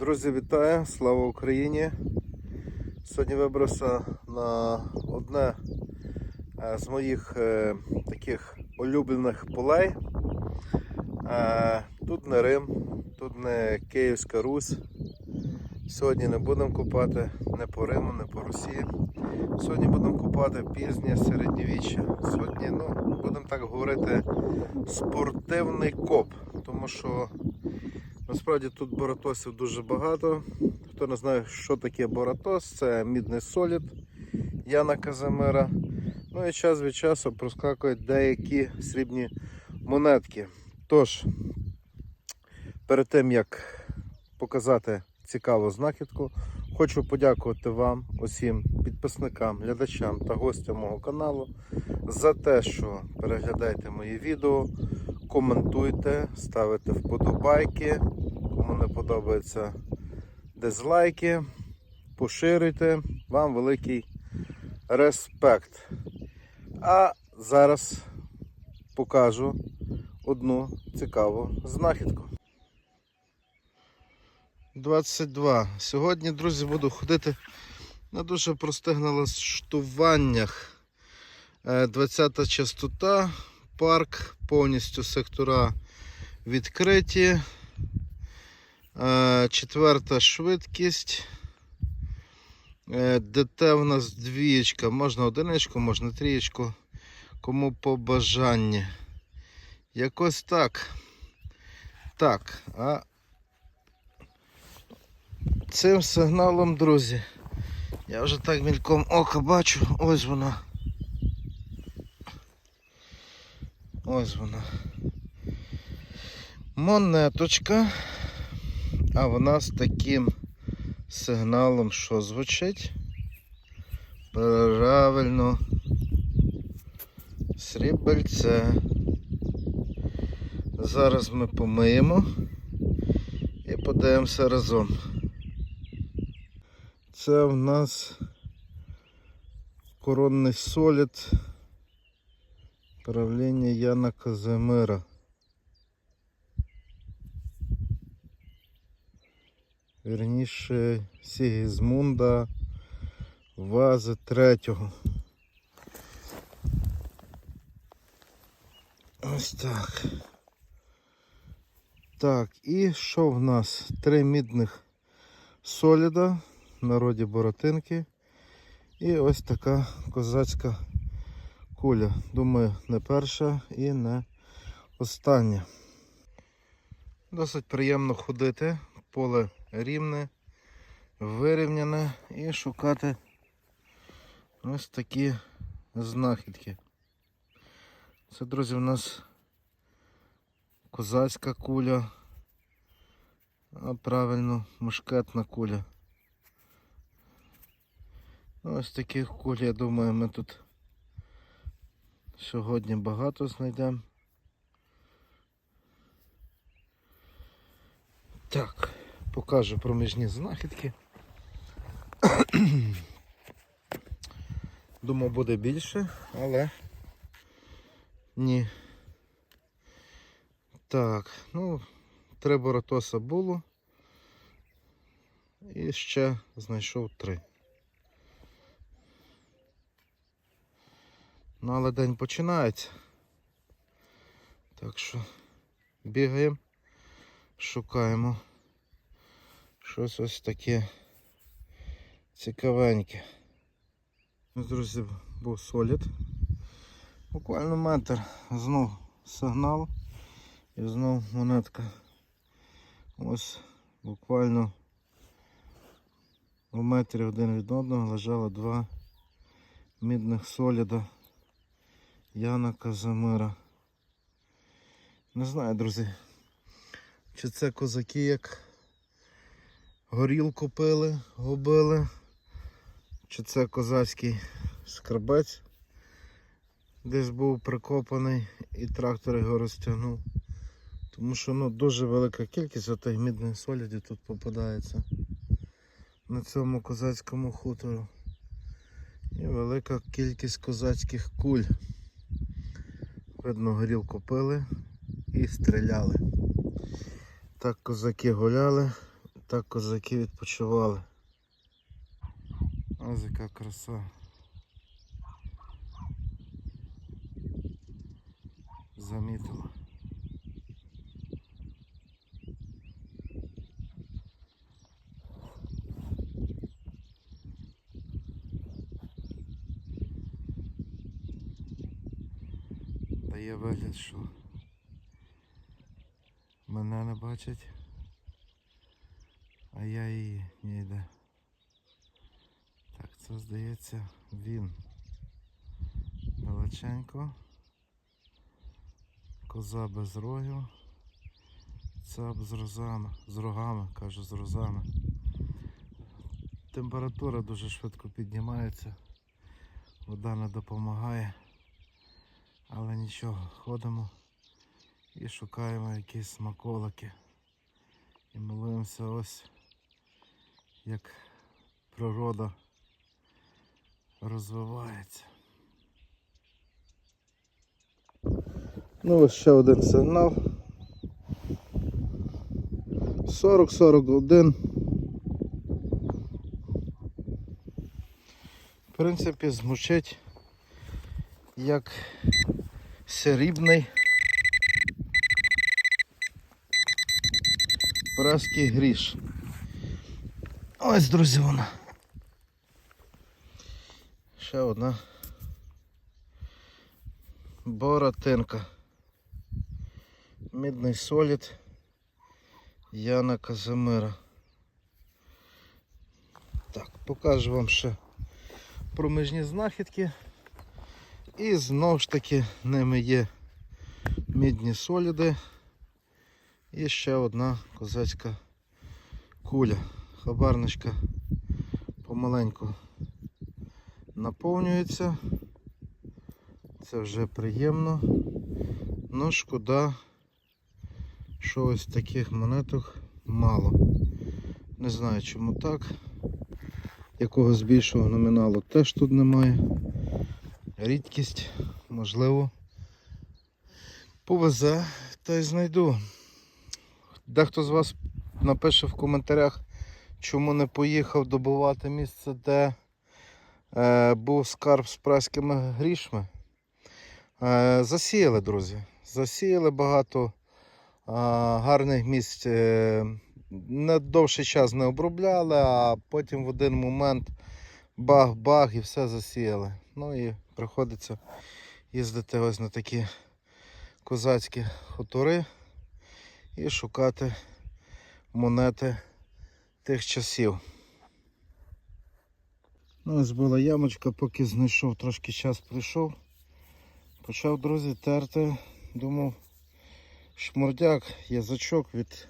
Друзі, вітаю! Слава Україні! Сьогодні вибрався на одне е, з моїх е, таких улюблених полей. Е, Тут не Рим, тут не Київська Русь. Сьогодні не будемо купати не по Риму, не по Русі. Сьогодні будемо купати пізнє середньовіччя. Сьогодні, ну, будемо так говорити, спортивний коп, тому що Насправді тут боратосів дуже багато. Хто не знає, що таке боратос, це мідний солід Яна Казимира. Ну і час від часу проскакують деякі срібні монетки. Тож, перед тим як показати цікаву знахідку, хочу подякувати вам, усім підписникам, глядачам та гостям мого каналу за те, що переглядаєте мої відео, коментуйте, ставите вподобайки. Кому не подобається дизлайки, поширюйте. Вам великий респект. А зараз покажу одну цікаву знахідку. 22. Сьогодні, друзі, буду ходити на дуже простих налаштуваннях. 20 частота, парк, повністю сектора відкриті. Е, Четверта швидкість. Е, ДТ в нас двієчка, можна одиничку, можна трієчку. Кому по бажанні. Якось так. Так, а цим сигналом, друзі, я вже так мільком ока бачу, ось вона. Ось вона. Монеточка. А вона з таким сигналом, що звучить? Правильно. Срібельце. Зараз ми помиємо і подивимося разом. Це в нас коронний солід правління Яна Казимира. Вірніше Сігізмунда Вази третього. Ось так. Так, і що в нас? Три мідних соліда, в народі боротинки. І ось така козацька куля. Думаю, не перша і не остання. Досить приємно ходити, поле рівне, вирівняне і шукати ось такі знахідки. Це, друзі, у нас козацька куля, а правильно мушкетна куля. Ну, Ось таких куль, я думаю, ми тут сьогодні багато знайдемо. Так, покажу проміжні знахідки. Думав буде більше, але ні. Так, ну, три боротоса було. І ще знайшов три. Ну, але день починається. Так що бігаємо, шукаємо щось ось таке цікавеньке. Ось, Друзі, був солід. Буквально метр. Знов сигнал і знов монетка. Ось буквально в метрі один від одного лежало два мідних соліда. Яна Казимира. Не знаю, друзі, чи це козаки як горілку пили, губили, чи це козацький скарбець десь був прикопаний і трактор його розтягнув. Тому що ну, дуже велика кількість отих мідних солідів тут попадається на цьому козацькому хутору. І велика кількість козацьких куль. Видно, горілку пили і стріляли. Так козаки гуляли, Так козаки відпочивали. Ось яка краса. Замітила. Дає вигляд, що мене не бачать, а я її не йде. Так, це здається він. Далеченько. Коза без рогів. Цап з розами, з рогами, кажу, з розами. Температура дуже швидко піднімається. Вода не допомагає. Але нічого, ходимо і шукаємо якісь смаколики. І милуємося ось як природа розвивається. Ну ось ще один сигнал. 40-41. В принципі, змучить як срібний праский гріш. Ось, друзі, вона. Ще одна боротинка. Мідний солід Яна Казимира. Так, покажу вам ще проміжні знахідки. І знову ж таки ними є мідні соліди і ще одна козацька куля. Хабарничка помаленьку наповнюється. Це вже приємно. Ну шкода, що ось таких монеток мало. Не знаю чому так. Якогось більшого номіналу теж тут немає рідкість, можливо, повезе та й знайду. Дехто з вас напише в коментарях, чому не поїхав добувати місце, де е, був скарб з праськими грішми. Е, засіяли, друзі. Засіяли багато е, гарних місць. Е, не довший час не обробляли, а потім в один момент бах-бах і все засіяли. Ну і приходиться їздити ось на такі козацькі хутори і шукати монети тих часів. Ну, ось була ямочка, поки знайшов, трошки час прийшов. Почав, друзі, терти, думав, шмурдяк, язичок від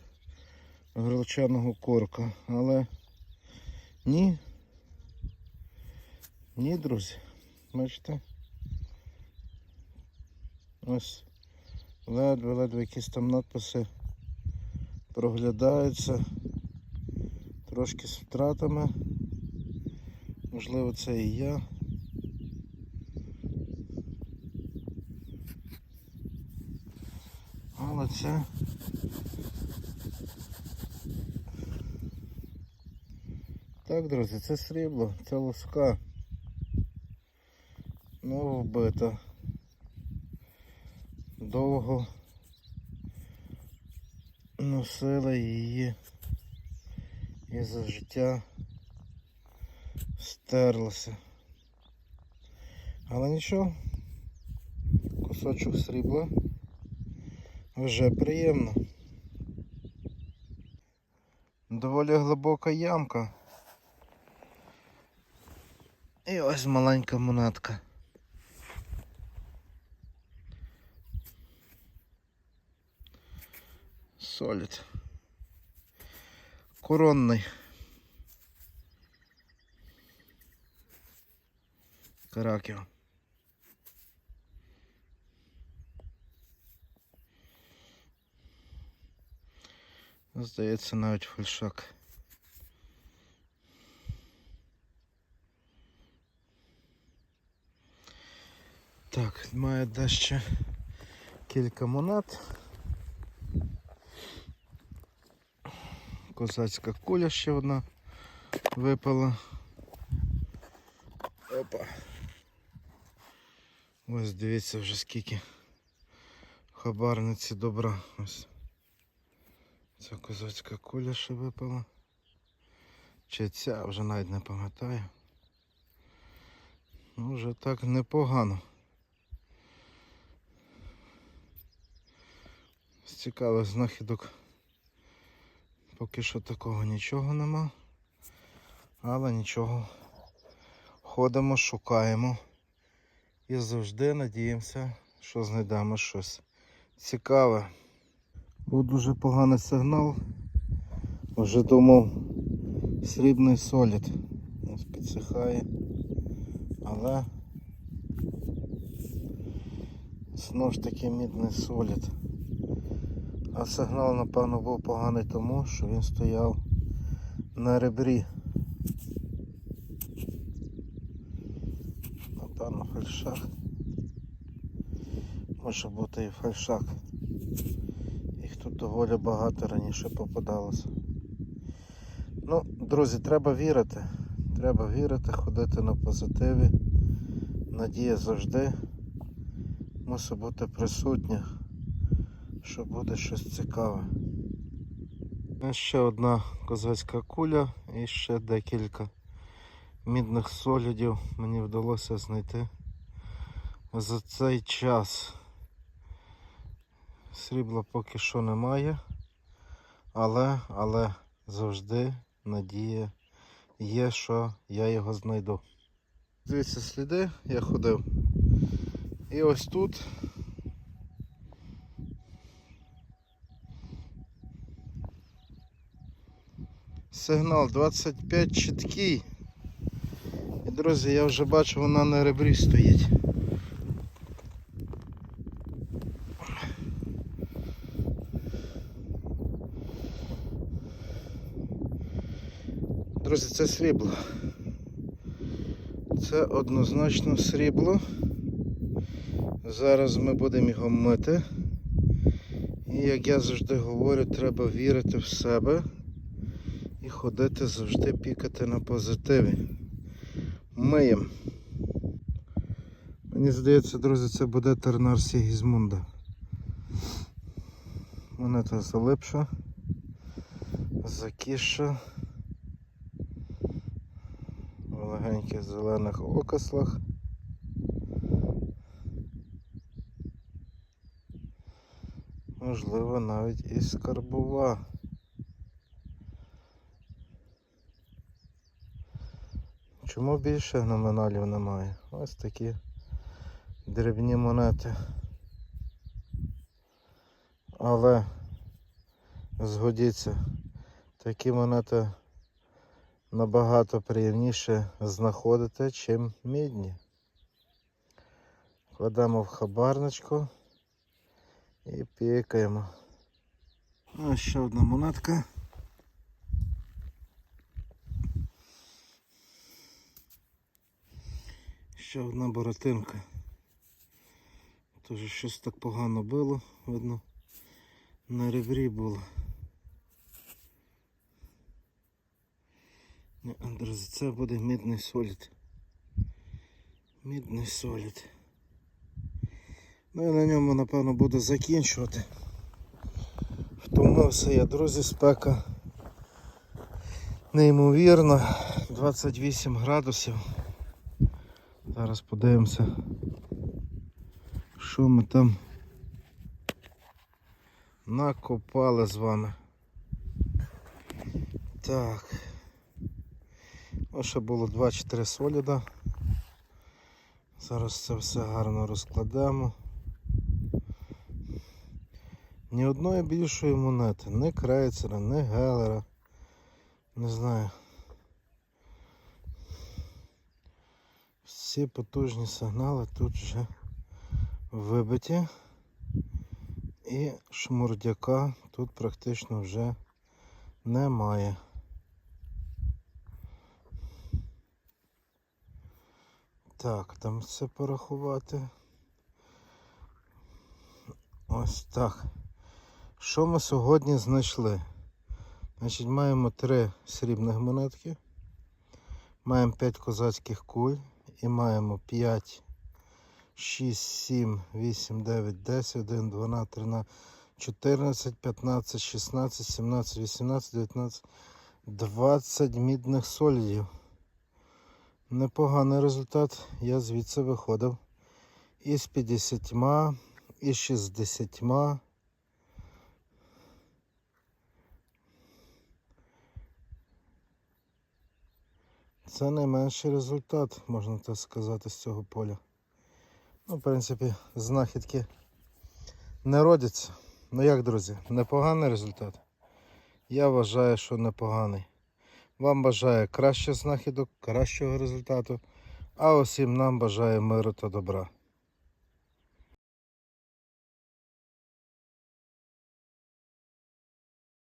грилчаного корка, але ні. Ні, друзі. Бачите? Ось ледве-ледве якісь там надписи проглядаються. Трошки з втратами. Можливо, це і я. Але це так, друзі, це срібло, це лоска. Ну, вбита. Довго носила її і за життя стерлася. Але нічого, кусочок срібла вже приємно. Доволі глибока ямка. І ось маленька монетка. Солід. Коронний. Караків. Здається, навіть фальшак. Так, має дещо кілька монет. Козацька куля ще одна випала. Опа. Ось дивіться вже скільки хабарниці добра. Ось. Ця козацька куля ще випала. Чи ця вже навіть не пам'ятаю. Ну, вже так непогано. З цікавих знахідок поки що такого нічого нема. Але нічого. Ходимо, шукаємо і завжди надіємося, що знайдемо щось цікаве. Був дуже поганий сигнал. Вже думав срібний солід. Підсихає. Але знову ж таки мідний солід. А сигнал, напевно, був поганий тому, що він стояв на ребрі. Напевно, фальшак. Може бути і фальшак. Їх тут доволі багато раніше попадалося. Ну, друзі, треба вірити. Треба вірити, ходити на позитиві. Надія завжди мусить бути присутня, що буде щось цікаве. Ще одна козацька куля і ще декілька мідних солідів мені вдалося знайти за цей час. Срібла поки що немає, але, але завжди надія є, що я його знайду. Дивіться сліди, я ходив. І ось тут. Сигнал 25 чіткий. І, друзі, я вже бачу, вона на ребрі стоїть. Друзі, це срібло. Це однозначно срібло. Зараз ми будемо його мити. І як я завжди говорю, треба вірити в себе і ходити завжди пікати на позитиві. Миємо. Мені здається, друзі, це буде тернар Сігізмунда. Монета залипша, закіша. В легеньких зелених окаслах. Можливо, навіть і скарбова. Чому більше номіналів немає? Ось такі дрібні монети. Але згодіться, такі монети набагато приємніше знаходити, чим мідні. Кладемо в хабарничку і пікаємо. Ось ще одна монетка. Ще одна боротинка. Тоже щось так погано було, видно, на ребрі було. Ні, Друзі, це буде мідний солід. Мідний солід. Ну і на ньому, напевно, буду закінчувати. Втомився я, друзі, спека. Неймовірно, 28 градусів. Зараз подивимося, що ми там накопали з вами. Так. Ось ще було 2-4 соліда. Зараз це все гарно розкладемо. Ні одної більшої монети, ні крейцера, ні гелера. Не знаю. Всі потужні сигнали тут вже вибиті. І шмурдяка тут практично вже немає. Так, там все порахувати. Ось так. Що ми сьогодні знайшли? Значить, маємо три срібних монетки, маємо 5 козацьких куль і маємо 5, 6, 7, 8, 9, 10, 1, 12, 13, 14, 15, 16, 17, 18, 19, 20 мідних солідів. Непоганий результат. Я звідси виходив із 50, із 60. Це найменший результат, можна так сказати, з цього поля. Ну, в принципі, знахідки не родяться. Ну як, друзі, непоганий результат? Я вважаю, що непоганий. Вам бажаю кращих знахідок, кращого результату. А усім нам бажаю миру та добра.